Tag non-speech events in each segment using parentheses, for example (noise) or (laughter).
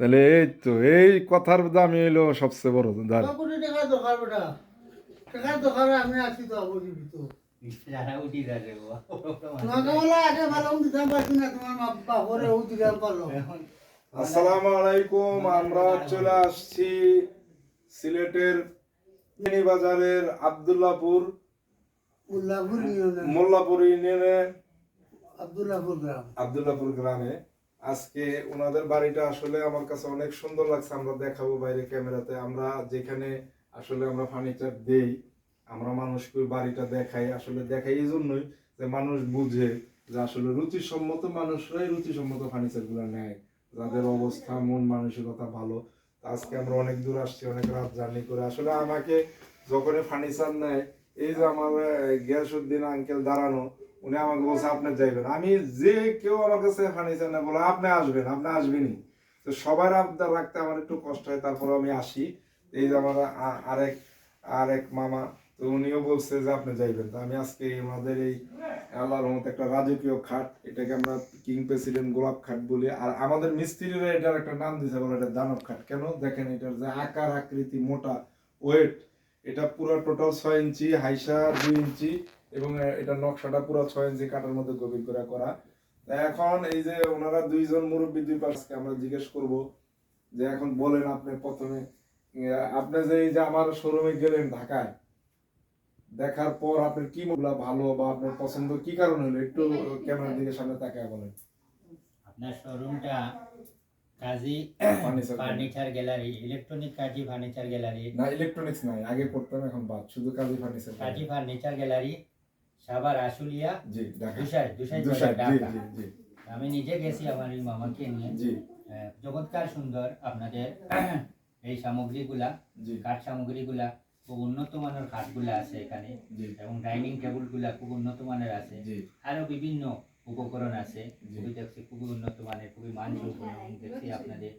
তাহলে এই তো এই কথার দামই হইল সবচেয়ে বড় দাম আসসালামু আলাইকুম আমরা চলে আসছি সিলেটের বাজারের আব্দুল্লাপুর মোল্লাপুর ইউনিয়নে। আব্দুল্লাপুর গ্রাম। আব্দুল্লাপুর গ্রামে। আজকে ওনাদের বাড়িটা আসলে আমার কাছে অনেক সুন্দর লাগছে। আমরা দেখাবো বাইরে ক্যামেরাতে। আমরা যেখানে আসলে আমরা ফার্নিচার দেই আমরা মানুষকে বাড়িটা দেখাই। আসলে দেখাই এই জন্যই যে মানুষ বুঝে যে আসলে রুচিসম্মত মানুষরাই রুচিসম্মত ফার্নিচারগুলো নেয়। যাদের অবস্থা মন মানসিকতা ভালো। আজকে আমরা অনেক দূর আসছি অনেক রাত জার্নি করে। আসলে আমাকে যখনই ফার্নিচার নেয় এই যে আমার আহ, গিয়াসুদ্দিন আঙ্কেল দাঁড়ানো উনি আমাকে বলছে, আপনি যাইবেন। আমি যে কেউ আমার কাছে ফার্নিচার না বলে, আপনি আসবেন, আপনি আসবেনই। তো সবার আবদার রাখতে আমার একটু কষ্ট হয় তারপরে আমি আসি। এই যে আমার আরেক আরেক মামা, তো উনিও বলছে যে, আপনি যাইবেন। তো আমি আজকে আমাদের এই আল্লাহর রহমতে একটা রাজকীয় খাট, এটাকে আমরা কিং প্রেসিডেন্ট গোলাপ খাট বলি। আর আমাদের মিস্ত্রিরা এটার একটা নাম দিয়েছে বলে এটা দানব খাট। কেন? দেখেন, এটার যে আকার, আকৃতি, মোটা, ওয়েট, এটা পুরো টোটাল ছয় ইঞ্চি, হাইসা দুই ইঞ্চি এবং এটা নকশাটা পুরো ছয় ইঞ্চি কাটার মধ্যে গভীর করে করা। তা এখন এই যে ওনারা দুইজন মুরব্বী দুই পাশকে আমরা জিজ্ঞেস করব যে এখন বলেন আপনি প্রথমে আপনি যে এই যে আমার শোরুমে গেলেন ঢাকায় দেখার পর আপনার কি মুগলা ভালো বা আপনার পছন্দ কি কারণ হলো? একটু ক্যামেরার দিকে সামনে তাকায় বলেন। আপনার শোরুমটা Kazi furniture gallery electronic Kazi furniture gallery না ইলেকট্রনিক্স নাই আগে করতাম এখন বাদ। শুধু Kazi furniture Kazi furniture gallery Savar Ashulia জি জি ঢাকা। জি জি। আমি নিজে গেছি আমার এই মামাকে নিয়ে। জি। চমৎকার সুন্দর আপনাদের (clears throat) এই সামগ্রীগুলা জি। কাঠ সামগ্রীগুলা খুব উন্নত মানের কাঠগুলা আছে এখানে। জি। এবং ডাইনিং টেবিলগুলা খুব উন্নত মানের আছে। জি। আরও বিভিন্ন উপকরণ আছে। খুবই দেখছি খুবই উন্নত মানের খুবই মানসম্পন্ন। এবং দেখছি আপনাদের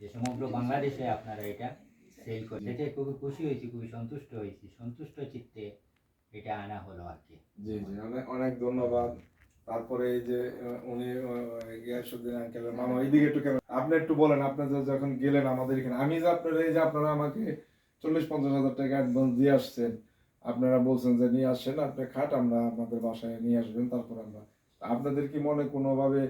যে সমগ্র বাংলাদেশে আপনারা এটা সেল করে সেটা খুবই খুশি হয়েছি খুবই সন্তুষ্ট হয়েছি। সন্তুষ্ট চিত্তে এটা আনা হলো আর কি। জি জি, অনেক অনেক ধন্যবাদ। তারপরে এই যে উনি গিয়াসুদ্দিন আঙ্কেলের মামা, এইদিকে একটু কেমন? আপনি একটু বলেন, আপনি যখন গেলেন আমাদের এখানে, আমি যে আপনারা, এই যে আপনারা আমাকে চল্লিশ, পঞ্চাশ হাজার টাকা অ্যাডভান্স দিয়ে আসছেন, আপনারা বলছেন যে নিয়ে আসছেন আপনি খাট, আমরা আপনাদের বাসায় নিয়ে আসবেন, তারপর আমরা, আপনাদের কি মনে কোনোভাবে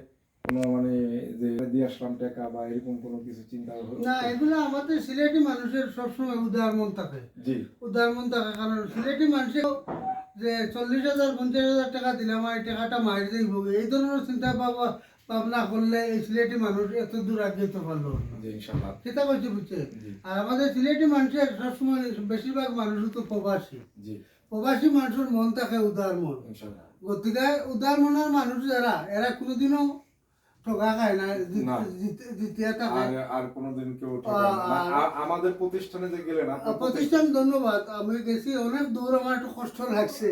কোনো মানে যে দিয়ে আসলাম টাকা বা এরকম কোনো কিছু চিন্তা না এগুলো আমাদের সিলেটি মানুষের সবসময় উদার মন থাকে। জি। উদার মন থাকে কারণ সিলেটি মানুষের যে চল্লিশ হাজার পঞ্চাশ হাজার টাকা দিলাম এই টাকাটা মার যাইব এই ধরনের চিন্তা ভাবনা ভাবনা করলে এই সিলেটি মানুষ এত দূর আগে যেতে পারল সেটা করছে বুঝছে? আর আমাদের সিলেটি মানুষের সবসময় বেশিরভাগ মানুষ তো প্রবাসী। প্রবাসী মানুষের মন থাকে উদার মন। গতিকে উদার মনের মানুষ যারা এরা কোনোদিনও ঠকা খায় না দ্বিতীয়টা দ্বিতীয় আর আর কোনোদিন কেউ আমাদের প্রতিষ্ঠানে যে গেলেন না প্রতিষ্ঠান ধন্যবাদ। আমি গেছি অনেক দূর আমার একটু কষ্ট লাগছে।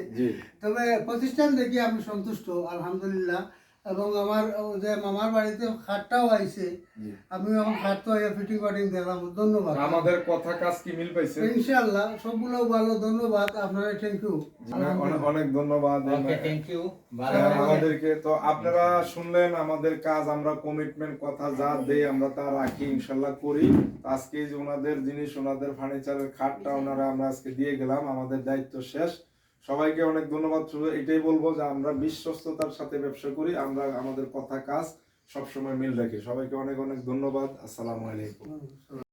তবে প্রতিষ্ঠান দেখি আমি সন্তুষ্ট আলহামদুলিল্লাহ। এবং আমার যে মামার বাড়িতে খাটটাও আইছে আমি এখন খাটটা ফিটিং ফাটিং দেখলাম ধন্যবাদ। আমাদের কথা কাজ কি মিল পাইছে? ইনশাআল্লাহ সবগুলো ভালো ধন্যবাদ। আপনারা থ্যাংক ইউ অনেক অনেক ধন্যবাদ। Okay thank you. আমাদেরকে তো আপনারা শুনলেন আমাদের কাজ আমরা কমিটমেন্ট কথা যা দেই আমরা তা রাখি ইনশাল্লাহ করি। আজকে যে ওনাদের জিনিস ওনাদের ফার্নিচারের খাটটা ওনারা আমরা আজকে দিয়ে গেলাম আমাদের দায়িত্ব শেষ। সবাইকে অনেক ধন্যবাদ, শুধু এটাই বলব যে আমরা বিশ্বস্ততার সাথে ব্যবসা করি, আমরা আমাদের কথা কাজ সবসময় মিল রাখি। সবাইকে অনেক অনেক ধন্যবাদ, আসসালামু আলাইকুম।